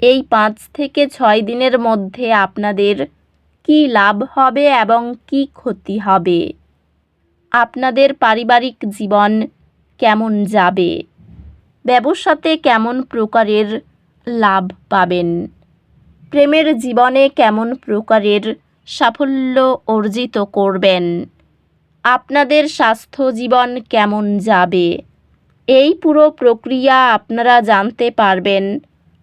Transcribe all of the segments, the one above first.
এই পাঁচ থেকে ছয় দিনের মধ্যে আপনাদের কি লাভ হবে এবং কি ক্ষতি হবে? আপনাদের পারিবারিক জীবন কেমন যাবে? ব্যবসাতে কেমন প্রকারের লাভ পাবেন? প্রেমের জীবনে কেমন প্রকারের সাফল্য অর্জিত করবেন? আপনাদের স্বাস্থ্য জীবন কেমন যাবে? এই পুরো প্রক্রিয়া আপনারা জানতে পারবেন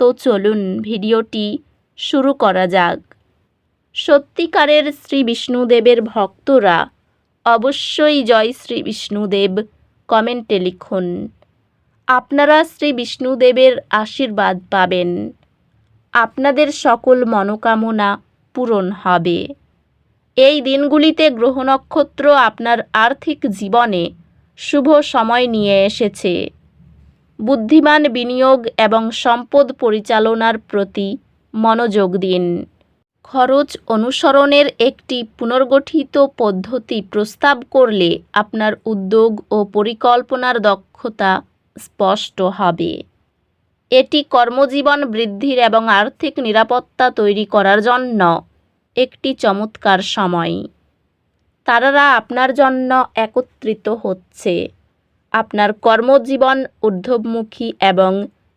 তো চলুন ভিডিওটি শুরু করা যাক। সত্যিকারের শ্রী বিষ্ণুদেবের ভক্তরা অবশ্যই জয় শ্রী বিষ্ণুদেব কমেন্টে লিখুন। আপনারা শ্রী বিষ্ণুদেবের আশীর্বাদ পাবেন। আপনাদের সকল মনোকামনা পূরণ হবে। এই দিনগুলিতে গ্রহ নক্ষত্র আপনার আর্থিক জীবনে শুভ সময় নিয়ে এসেছে। বুদ্ধিমান বিনিয়োগ এবং সম্পদ পরিচালনার প্রতি মনোযোগ দিন। খরচ অনুসরণের একটি পুনর্গঠিত পদ্ধতি প্রস্তাব করলে আপনার উদ্যোগ ও পরিকল্পনার দক্ষতা স্পষ্ট হবে। এটি কর্মজীবন বৃদ্ধির এবং আর্থিক নিরাপত্তা তৈরি করার জন্য একটি চমৎকার সময়। তারারা আপনার জন্য একত্রিত হচ্ছে। আপনার কর্মজীবন ঊর্ধ্বমুখী এবং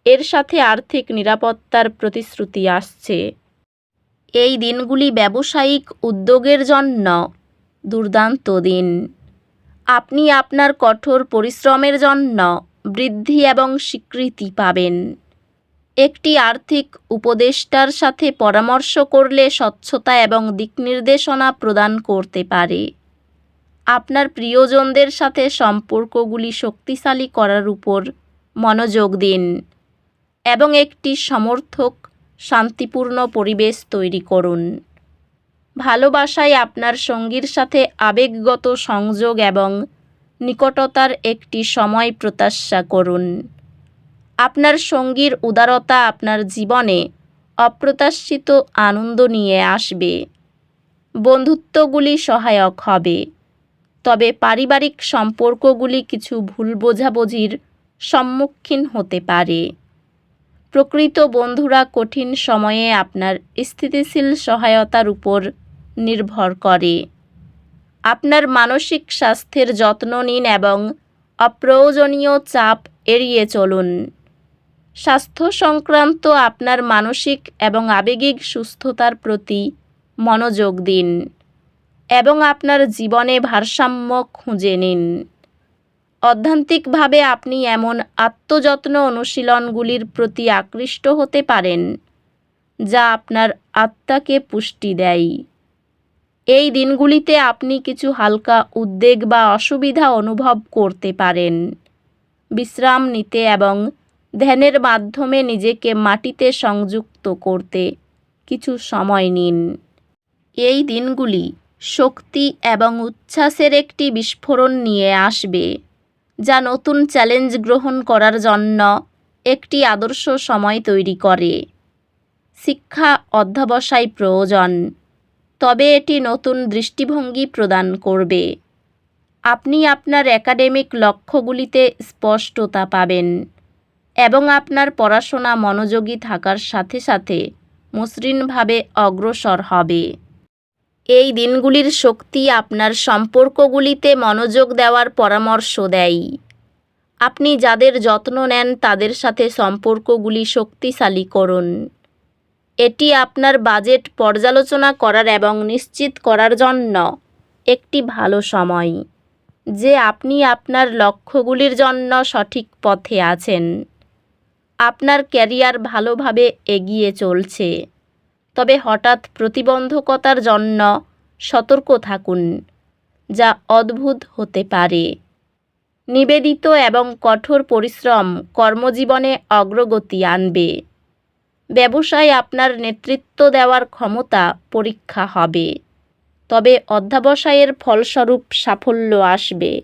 এর সাথে আর্থিক নিরাপত্তার প্রতিশ্রুতি আসছে। এই দিনগুলি ব্যবসায়িক উদ্যোগের জন্য দুর্দান্ত দিন। আপনি আপনার কঠোর পরিশ্রমের জন্য বৃদ্ধি এবং স্বীকৃতি পাবেন। একটি আর্থিক উপদেষ্টার সাথে পরামর্শ করলে স্বচ্ছতা এবং দিকনির্দেশনা প্রদান করতে পারে। আপনার প্রিয়জনদের সাথে সম্পর্কগুলি শক্তিশালী করার উপর মনোযোগ দিন এবং একটি সমর্থক, শান্তিপূর্ণ পরিবেশ তৈরি করুন। ভালোবাসায় আপনার সঙ্গীর সাথে আবেগগত সংযোগ এবং নিকটতার একটি সময় প্রত্যাশা করুন। আপনার সঙ্গীর উদারতা আপনার জীবনে অপ্রত্যাশিত আনন্দ নিয়ে আসবে। বন্ধুত্বগুলি সহায়ক হবে। তবে পারিবারিক সম্পর্কগুলি কিছু ভুল বোঝাবুঝির সম্মুখীন হতে পারে। প্রকৃত বন্ধুরা কঠিন সময়ে আপনার স্থিতিশীল সহায়তার উপর নির্ভর করে। আপনার মানসিক স্বাস্থ্যের যত্ন নিন এবং অপ্রয়োজনীয় চাপ এড়িয়ে চলুন। স্বাস্থ্য সংক্রান্ত আপনার মানসিক এবং আবেগিক সুস্থতার প্রতি মনোযোগ দিন। এবং আপনার জীবনে ভারসাম্য খুঁজে নিন। অধ্যান্তিকভাবে আপনি এমন আত্মযত্ন অনুশীলনগুলির প্রতি আকৃষ্ট হতে পারেন, যা আপনার আত্মাকে পুষ্টি দেয়। এই দিনগুলিতে আপনি কিছু হালকা উদ্বেগ বা অসুবিধা অনুভব করতে পারেন। বিশ্রাম নিতে এবং ধ্যানের মাধ্যমে নিজেকে মাটিতে সংযুক্ত করতে কিছু সময় নিন। এই দিনগুলি শক্তি এবং উচ্ছ্বাসের একটি বিস্ফোরণ নিয়ে আসবে, যা নতুন চ্যালেঞ্জ গ্রহণ করার জন্য একটি আদর্শ সময় তৈরি করে। শিক্ষা অধ্যাবসায় প্রয়োজন, তবে এটি নতুন দৃষ্টিভঙ্গি প্রদান করবে। আপনি আপনার একাডেমিক লক্ষ্যগুলিতে স্পষ্টতা পাবেন এবং আপনার পড়াশোনা মনোযোগী থাকার সাথে সাথে মসৃণভাবে অগ্রসর হবে। এই দিনগুলির শক্তি আপনার সম্পর্কগুলিতে মনোযোগ দেওয়ার পরামর্শ দেয়। আপনি যাদের যত্ন নেন, তাদের সাথে সম্পর্কগুলি শক্তিশালী করুন। এটি আপনার বাজেট পর্যালোচনা করার এবং নিশ্চিত করার জন্য একটি ভালো সময়, যে আপনি আপনার লক্ষ্যগুলির জন্য সঠিক পথে আছেন। আপনার ক্যারিয়ার ভালোভাবে এগিয়ে চলছে। তবে হঠাৎ প্রতিবন্ধকতার জন্য সতর্ক থাকুন, যা অদ্ভুত হতে পারে। নিবেদিত এবং কঠোর পরিশ্রম কর্মজীবনে অগ্রগতি আনবে। ব্যবসায় আপনার নেতৃত্ব দেওয়ার ক্ষমতা পরীক্ষা হবে। তবে অধ্যাবসায়ের ফলস্বরূপ সাফল্য আসবে।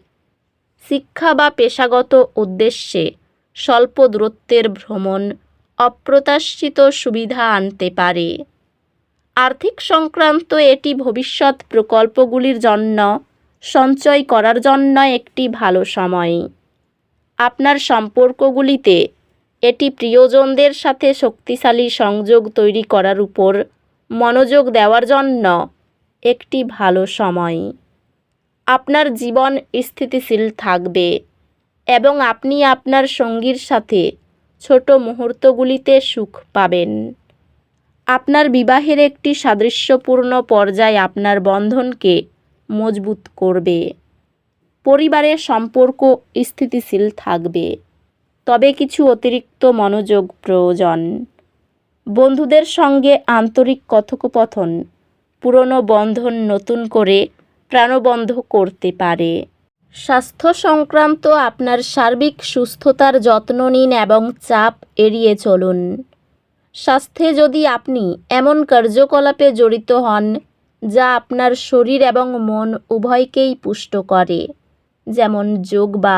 শিক্ষা বা পেশাগত উদ্দেশ্যে স্বল্প দূরত্বের ভ্রমণ অপ্রত্যাশিত সুবিধা আনতে পারে। আর্থিক সংক্রান্ত এটি ভবিষ্যৎ প্রকল্পগুলির জন্য সঞ্চয় করার জন্য একটি ভালো সময়। আপনার সম্পর্কগুলিতে এটি প্রিয়জনদের সাথে শক্তিশালী সংযোগ তৈরি করার উপর মনোযোগ দেওয়ার জন্য একটি ভালো সময়। আপনার জীবন স্থিতিশীল থাকবে এবং আপনি আপনার সঙ্গীর সাথে ছোট মুহূর্তগুলিতে সুখ পাবেন। আপনার বিবাহের একটি সাদৃশ্যপূর্ণ পর্যায় আপনার বন্ধনকে মজবুত করবে। পরিবারের সম্পর্ক স্থিতিশীল থাকবে। তবে কিছু অতিরিক্ত মনোযোগ প্রয়োজন। বন্ধুদের সঙ্গে আন্তরিক কথোপকথন, পুরনো বন্ধন নতুন করে প্রাণবন্ধ করতে পারে। স্বাস্থ্য সংক্রান্ত আপনার সার্বিক সুস্থতার যত্ন নিন এবং চাপ এড়িয়ে চলুন। স্বাস্থ্যে যদি আপনি এমন কার্যকলাপে জড়িত হন, যা আপনার শরীর এবং মন উভয়কেই পুষ্ট করে, যেমন যোগ বা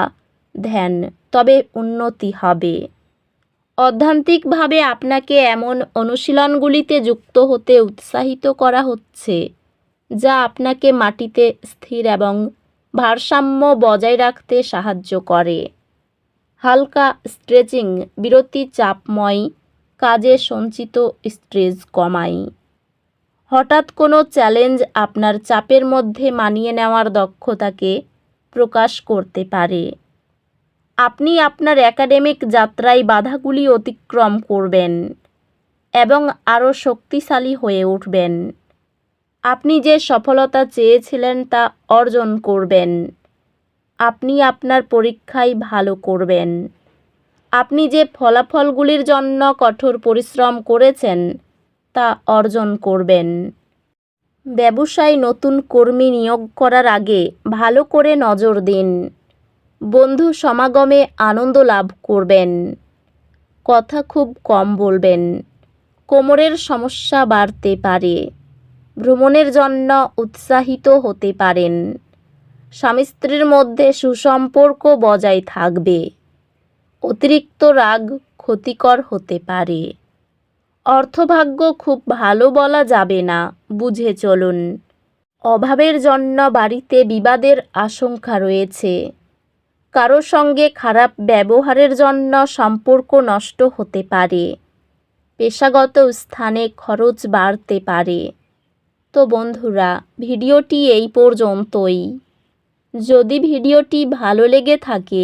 ধ্যান, তবে উন্নতি হবে। অধ্যান্তিকভাবে আপনাকে এমন অনুশীলনগুলিতে যুক্ত হতে উৎসাহিত করা হচ্ছে, যা আপনাকে মাটিতে স্থির এবং ভারসাম্য বজায় রাখতে সাহায্য করে। হালকা স্ট্রেচিং, বিরতি চাপময় কাজে সঞ্চিত স্ট্রেস কমাই। হঠাৎ কোনো চ্যালেঞ্জ আপনার চাপের মধ্যে মানিয়ে নেওয়ার দক্ষতাকে প্রকাশ করতে পারে। আপনি আপনার একাডেমিক যাত্রায় বাধাগুলি অতিক্রম করবেন এবং আরও শক্তিশালী হয়ে উঠবেন। আপনি যে সফলতা চেয়েছিলেন তা অর্জন করবেন। আপনি আপনার পরীক্ষায় ভালো করবেন। আপনি যে ফলাফলগুলির জন্য কঠোর পরিশ্রম করেছেন, তা অর্জন করবেন। ব্যবসায় নতুন কর্মী নিয়োগ করার আগে ভালো করে নজর দিন। বন্ধু সমাগমে আনন্দ লাভ করবেন। কথা খুব কম বলবেন। কোমরের সমস্যা বাড়তে পারে। ভ্রমণের জন্য উৎসাহিত হতে পারেন। স্বামী স্ত্রীর মধ্যে সুসম্পর্ক বজায় থাকবে। অতিরিক্ত রাগ ক্ষতিকর হতে পারে। অর্থভাগ্য খুব ভালো বলা যাবে না, বুঝে চলুন। অভাবের জন্য বাড়িতে বিবাদের আশঙ্কা রয়েছে। কারও সঙ্গে খারাপ ব্যবহারের জন্য সম্পর্ক নষ্ট হতে পারে। পেশাগত স্থানে খরচ বাড়তে পারে। তো বন্ধুরা, ভিডিওটি এই পর্যন্তই। যদি ভিডিওটি ভালো লেগে থাকে